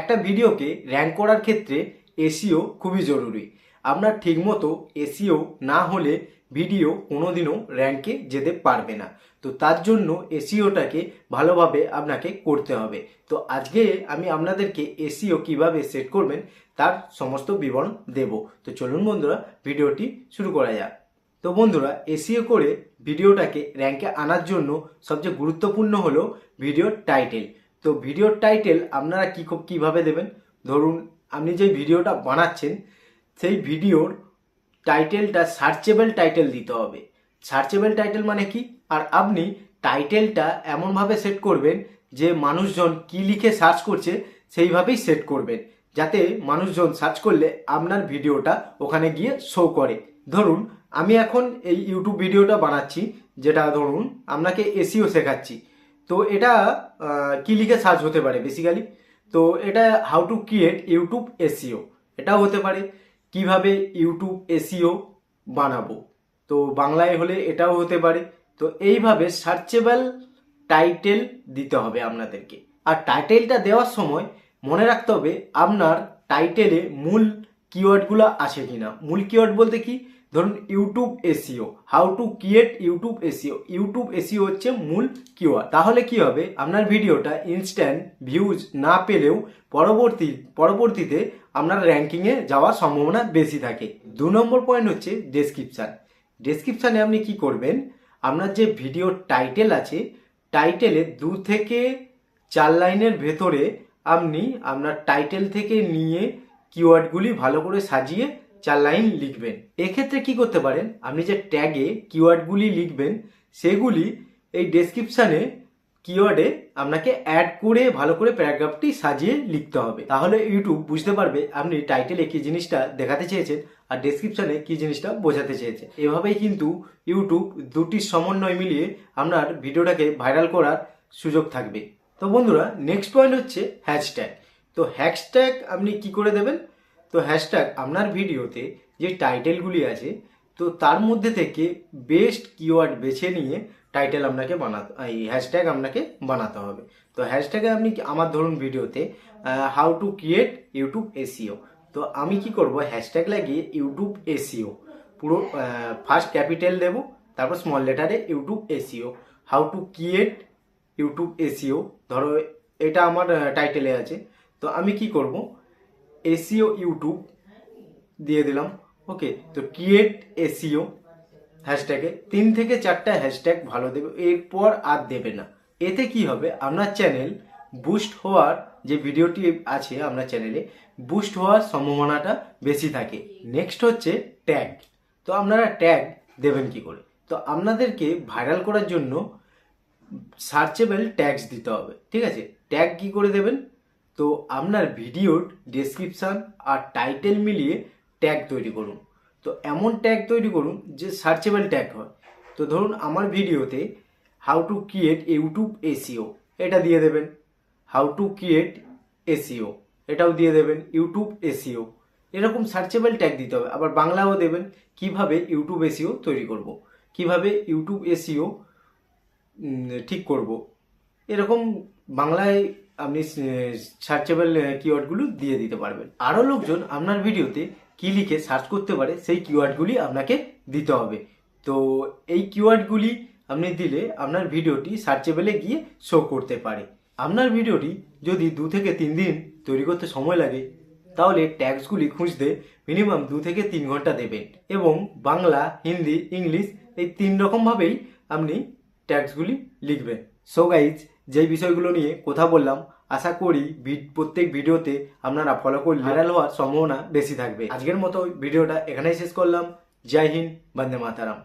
একটা ভিডিওকে র্যাঙ্ক করার ক্ষেত্রে এসিও খুবই জরুরি। আপনার ঠিকমতো এসিও না হলে ভিডিও কোনোদিনও র্যাঙ্কে যেতে পারবে না। তো তার জন্য এসিওটাকে ভালোভাবে আপনাকে করতে হবে। তো আজকে আমি আপনাদেরকে এসিও কীভাবে সেট করবেন তার সমস্ত বিবরণ দেব। তো চলুন বন্ধুরা, ভিডিওটি শুরু করা যাক। তো বন্ধুরা, এসিও করে ভিডিওটাকে র্যাঙ্কে আনার জন্য সবচেয়ে গুরুত্বপূর্ণ হলো ভিডিওর টাইটেল তো ভিডিওর টাইটেল আপনারা কী খুব কীভাবে দেবেন? ধরুন, আপনি যে ভিডিওটা বানাচ্ছেন, সেই ভিডিওর টাইটেলটা সার্চেবল টাইটেল দিতে হবে। সার্চেবল টাইটেল মানে কি? আর আপনি টাইটেলটা এমনভাবে সেট করবেন যে মানুষজন কি লিখে সার্চ করছে, সেইভাবেই সেট করবেন। যাতে মানুষজন সার্চ করলে আপনার ভিডিওটা ওখানে গিয়ে শো করে। ধরুন, আমি এখন এই ইউটিউব ভিডিওটা বানাচ্ছি, যেটা ধরুন, আপনাকে এসিও শেখাচ্ছি। তো এটা কি লিখে সার্চ হতে পারে বেসিক্যালি তো এটা how to create YouTube SEO এটাও হতে পারে। কীভাবে ইউটিউব এসিও বানাবো? তো বাংলায় হলে এটাও হতে পারে। তো এইভাবে সার্চেবল টাইটেল দিতে হবে আপনাদেরকে। আর টাইটেলটা দেওয়ার সময় মনে রাখতে হবে আপনার টাইটেলে মূল কিওয়ার্ডগুলো আছে কিনা। মূল কিওয়ার্ড বলতে কি? ধরুন YouTube SEO how to create YouTube SEO YouTube SEO হচ্ছে মূল কিওয়ার্ড তাহলে কি হবে? আপনার ভিডিওটা ইনস্ট্যান্ট ভিউজ না পেলেও পরবর্তী, পরবর্তীতে আপনার র্যাঙ্কিংয়ে যাওয়ার সম্ভাবনা বেশি থাকে। দু নম্বর পয়েন্ট হচ্ছে ডেসক্রিপশান ডেসক্রিপশানে আপনি কি করবেন? আপনার যে ভিডিওর টাইটেল আছে টাইটেলে দু থেকে চার লাইনের ভেতরে আপনি আপনার টাইটেল থেকে নিয়ে কিওয়ার্ডগুলি ভালো করে সাজিয়ে চার লাইন লিখবেন। এক্ষেত্রে কি করতে পারেন? আপনি যে ট্যাগে কিওয়ার্ডগুলি লিখবেন, সেগুলি এই ডেসক্রিপশানে কিওয়ার্ডে আপনাকে অ্যাড করে, ভালো করে প্যারাগ্রাফটি সাজিয়ে লিখতে হবে। তাহলে ইউটিউব বুঝতে পারবে আপনি টাইটেলে কি জিনিসটা দেখাতে চেয়েছেন আর ডেসক্রিপশানে কি জিনিসটা বোঝাতে চেয়েছে এভাবেই কিন্তু ইউটিউব দুটি সমন্বয় মিলিয়ে আপনার ভিডিওটাকে ভাইরাল করার সুযোগ থাকবে। তো বন্ধুরা নেক্সট পয়েন্ট হচ্ছে হ্যাশট্যাগ তো হ্যাশট্যাগ আপনি কি করে দেবেন? তো হ্যাশট্যাগ আপনার ভিডিওতে যে টাইটেলগুলি আছে, তো তার মধ্যে থেকে বেস্ট কিওয়ার্ড বেছে নিয়ে টাইটেল আপনাকে বানাতে এই হ্যাশট্যাগ আপনাকে বানাতে হবে। তো হ্যাশট্যাগে আপনি আমার ধরুন ভিডিওতে how to create YouTube SEO তো আমি কি করব হ্যাশট্যাগ লাগিয়ে ইউটিউব এসিও পুরো ফার্স্ট ক্যাপিটাল দেব, তারপর small লেটারে YouTube SEO how to create YouTube SEO ধরো, এটা আমার টাইটেলে আছে। তো আমি কি করব এসিও ইউটিউব দিয়ে দিলাম। ওকে তো ক্রিয়েট এসিও হ্যাশট্যাগে তিন থেকে চারটা হ্যাশট্যাগ ভালো দেবে, এরপর আর দেবে না। এতে কি হবে? আপনার চ্যানেল বুস্ট হওয়ার যে ভিডিওটি আছে আপনার চ্যানেলে বুস্ট হওয়ার সম্ভাবনাটা বেশি থাকে। নেক্সট হচ্ছে ট্যাগ তো আপনারা ট্যাগ দেবেন কি করে? তো আপনাদেরকে ভাইরাল করার জন্য সার্চেবল ট্যাগস দিতে হবে। ঠিক আছে? ট্যাগ কি করে দেবেন? তো আপনার ভিডিওর ডেসক্রিপশন আর টাইটেল মিলিয়ে ট্যাগ তৈরি করুন। তো এমন ট্যাগ তৈরি করুন যে সার্চেবল ট্যাগ হয়। তো ধরুন আমার ভিডিওতে how to create YouTube SEO এটা দিয়ে দেবেন। হাউ টু ক্রিয়েট এসিও এটাও দিয়ে দেবেন। ইউটিউব এসিও এরকম সার্চেবল ট্যাগ দিতে হবে। আবার বাংলাও দেবেন কীভাবে ইউটিউব এসিও তৈরি করব, কীভাবে ইউটিউব এসিও ঠিক করব। এরকম বাংলায় আপনি সার্চেবল কিওয়ার্ডগুলো দিয়ে দিতে পারবেন। আরও লোকজন আপনার ভিডিওতে কি লিখে সার্চ করতে পারে, সেই কিওয়ার্ডগুলি আপনাকে দিতে হবে। তো এই কিওয়ার্ডগুলি আপনি দিলে আপনার ভিডিওটি সার্চেবলে গিয়ে শো করতে পারে। আপনার ভিডিওটি যদি দু থেকে তিন দিন তৈরি করতে সময় লাগে, তাহলে ট্যাগসগুলি খুঁজতে মিনিমাম দু থেকে তিন ঘণ্টা দেবেন এবং বাংলা, হিন্দি, ইংলিশ এই তিন রকমভাবেই আপনি ট্যাগসগুলি লিখবেন। সো গাইজ যেই বিষয়গুলো নিয়ে কথা বললাম, আশা করি প্রত্যেক ভিডিওতে আপনারা ফলো করলে ভাইরাল হওয়ার সম্ভাবনা বেশি থাকবে। আজকের মতো ভিডিওটা এখানেই শেষ করলাম। জয় হিন্দ, বন্দে মাতারাম।